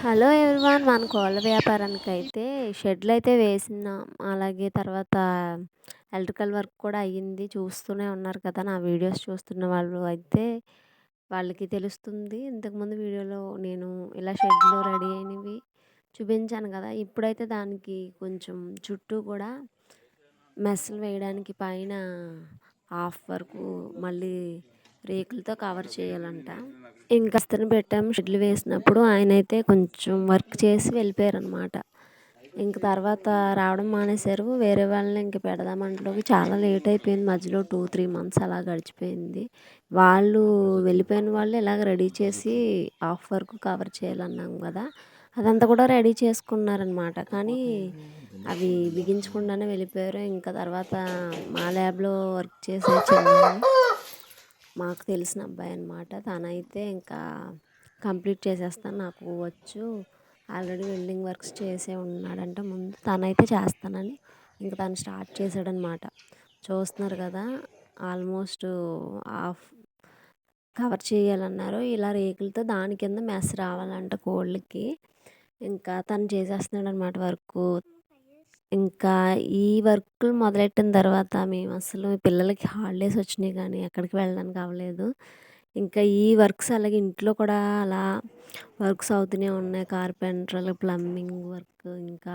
Hello everyone మన కోళ్ళ వ్యాపారానికి అయితే షెడ్లు అయితే వేసినాం అలాగే తర్వాత ఎలక్ట్రికల్ వర్క్ కూడా అయ్యింది. చూస్తూనే ఉన్నారు కదా నా వీడియోస్ చూస్తున్న వాళ్ళు అయితే వాళ్ళకి తెలుస్తుంది. ఇంతకుముందు వీడియోలో నేను ఇలా షెడ్లు రెడీ అయినవి చూపించాను కదా ఇప్పుడైతే దానికి కొంచెం చుట్టూ కూడా మెస్సులు వేయడానికి పైన హాఫ్ వరకు మళ్ళీ రేకులతో కవర్ చేయాలంట. ఇంకా అస్తని పెట్టాము షెడ్లు వేసినప్పుడు ఆయన అయితే కొంచెం వర్క్ చేసి వెళ్ళిపోయారు అనమాట ఇంక తర్వాత రావడం మానేశారు. వేరే వాళ్ళని ఇంక పెడదామంటే చాలా లేట్ అయిపోయింది. మధ్యలో టూ త్రీ మంత్స్ అలా గడిచిపోయింది. వాళ్ళు వెళ్ళిపోయిన వాళ్ళు ఇలాగ రెడీ చేసి హాఫ్ వర్క్ కవర్ చేయాలన్నాం కదా. అదంతా కూడా రెడీ చేసుకున్నారనమాట కానీ అవి బిగించకుండానే వెళ్ళిపోయారు. ఇంకా తర్వాత మా ల్యాబ్లో వర్క్ చేసే చిన్న మాకు తెలిసిన అబ్బాయి అనమాట తనైతే ఇంకా కంప్లీట్ చేసేస్తాను. నాకు వచ్చు. ఆల్రెడీ వెల్డింగ్ వర్క్స్ చేసే ఉన్నాడంటే. ముందు తనైతే చేస్తానని ఇంకా తను స్టార్ట్ చేశాడనమాట చూస్తున్నారు కదా ఆల్మోస్ట్ హాఫ్ కవర్ చేయాలన్నారు. ఇలా రేకులతో దాని కింద మెస్ రావాలంట కోళ్ళకి. ఇంకా తను చేసేస్తున్నాడు అనమాట వర్క్. ఇంకా ఈ వర్క్లు మొదలెట్టిన తర్వాత మేము అసలు పిల్లలకి హాలిడేస్ వచ్చినాయి కానీ ఎక్కడికి వెళ్ళడానికి అవ్వలేదు. ఇంకా ఈ వర్క్స్ అలాగే ఇంట్లో కూడా అలా వర్క్స్ అవుతూనే ఉన్నాయి. కార్పెంటర్ ప్లంబింగ్ వర్క్ ఇంకా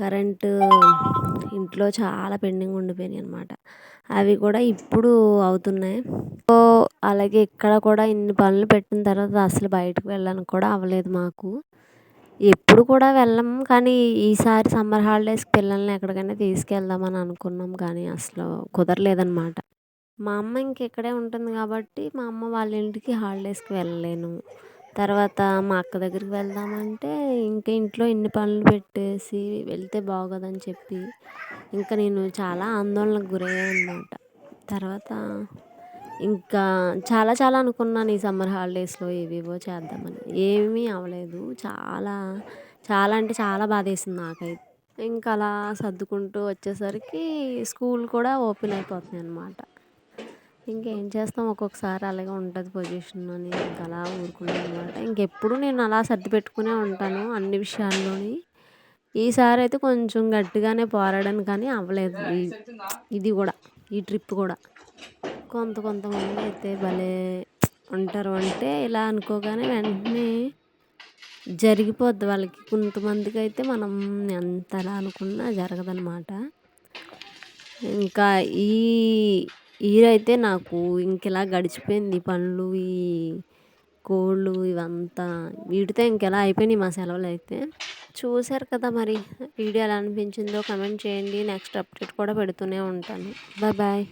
కరెంటు ఇంట్లో చాలా పెండింగ్ ఉండిపోయినాయి అనమాట అవి కూడా ఇప్పుడు అవుతున్నాయి. సో అలాగే ఇక్కడ కూడా ఇన్ని పనులు పెట్టిన తర్వాత అసలు బయటకు వెళ్ళడానికి కూడా అవ్వలేదు మాకు. ఎప్పుడు కూడా వెళ్ళము కానీ ఈసారి సమ్మర్ హాలిడేస్కి పిల్లల్ని ఎక్కడికైనా తీసుకెళ్దామని అనుకున్నాం. కానీ అసలు కుదరలేదనమాట మా అమ్మ ఇంక ఇక్కడే ఉంటుంది కాబట్టి మా అమ్మ వాళ్ళ ఇంటికి హాలిడేస్కి వెళ్ళలేను. తర్వాత మా అక్క దగ్గరికి వెళ్దామంటే ఇంకా ఇంట్లో ఇన్ని పనులు పెట్టేసి వెళ్తే బాగోదని చెప్పి ఇంకా నేను చాలా ఆందోళనకు గురయ్యాను అనమాట తర్వాత ఇంకా చాలా చాలా అనుకున్నాను ఈ సమ్మర్ హాలిడేస్లో ఏవేవో చేద్దామని. ఏమీ అవ్వలేదు. చాలా చాలా అంటే చాలా బాధేసింది నాకైతే. ఇంకా అలా సర్దుకుంటూ వచ్చేసరికి స్కూల్ కూడా ఓపెన్ అయిపోతున్నాయి అనమాట ఇంకేం చేస్తాం? ఒక్కొక్కసారి అలాగే ఉంటుంది పొజిషన్ అని ఇంకా అలా ఊరుకున్నాను అనమాట ఇంకెప్పుడు నేను అలా సర్ది పెట్టుకునే ఉంటాను అన్ని విషయాల్లోని. ఈసారి అయితే కొంచెం గట్టిగానే పోరాడాను కానీ అవ్వలేదు. ఇది కూడా ఈ ట్రిప్ కూడా. కొంత కొంతమంది అయితే భలే ఉంటారు అంటే ఇలా అనుకోగానే వెంటనే జరిగిపోద్ది వాళ్ళకి. కొంతమందికి అయితే మనం ఎంత అలా అనుకున్నా జరగదనమాట ఇంకా ఈ ఈరైతే నాకు ఇంకెలా గడిచిపోయింది. పనులు ఈ కోళ్ళు ఇవంతా వీటితో ఇంకెలా అయిపోయినాయి మా సెలవులు అయితే. చూశారు కదా మరి వీడియో ఎలా అనిపించిందో కమెంట్ చేయండి. నెక్స్ట్ అప్డేట్ కూడా పెడుతూనే ఉంటాను. Bye bye.